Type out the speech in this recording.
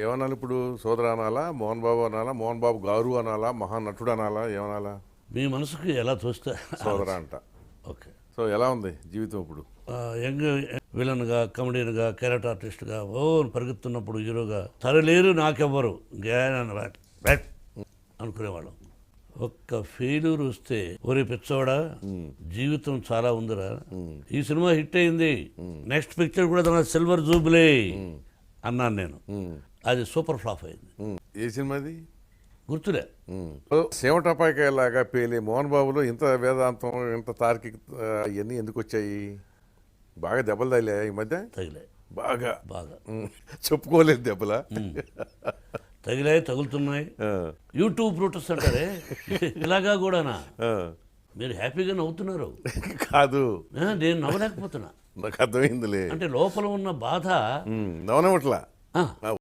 ఏమనాలి ఇప్పుడు? సోదర అనాలా? మోహన్ బాబు అనాలా? మోహన్ బాబు గారు అనాలా? మహానటుడు అనాలా? ఏమనాలా? మీ మనసుకి ఎలా తోస్తే సోదర అంట. ఓకే. సో ఎలా ఉంది జీవితం ఇప్పుడు? యంగ్ విలన్గా కమెడియన్గా క్యారెక్టర్ ఆర్టిస్ట్గా ఓ పరిగెత్తున్నప్పుడు హీరోగా సరలేరు నాకెవ్వరు. బ్యాట్ అనుకునేవాళ్ళం. ఒక్క ఫెయిల్యూర్ వస్తే ఒరే పిచ్చోడా జీవితం చాలా ఉందిరా. ఈ సినిమా హిట్ అయింది. నెక్స్ట్ పిక్చర్ కూడా తన సిల్వర్ జూబ్లీ అన్నాను నేను. అది సూపర్ ఫ్లాప్ అయింది. ఏ సినిమాది గుర్తులే. సేమటపాకాయలాగా పేలి మోహన్ బాబులో ఇంత వేదాంతం ఇంత తార్కిక ఆ, ఇవన్నీ ఎందుకు వచ్చాయి? బాగా దెబ్బలు తగిలే ఈ మధ్య? తగిలే బాగా. బాగా. చెప్పుకోలేదు దెబ్బలా? తగిలాయి తగులుతున్నాయి. యూట్యూబ్ బ్రూటస్ అంటారే ఇలాగా కూడానా. మీరు హ్యాపీగా నవ్వుతున్నారు. కాదు. నేను నవ్వలేకపోతున్నా. నాకు అర్థమైందిలే. అంటే లోపల ఉన్న బాధ ఆ,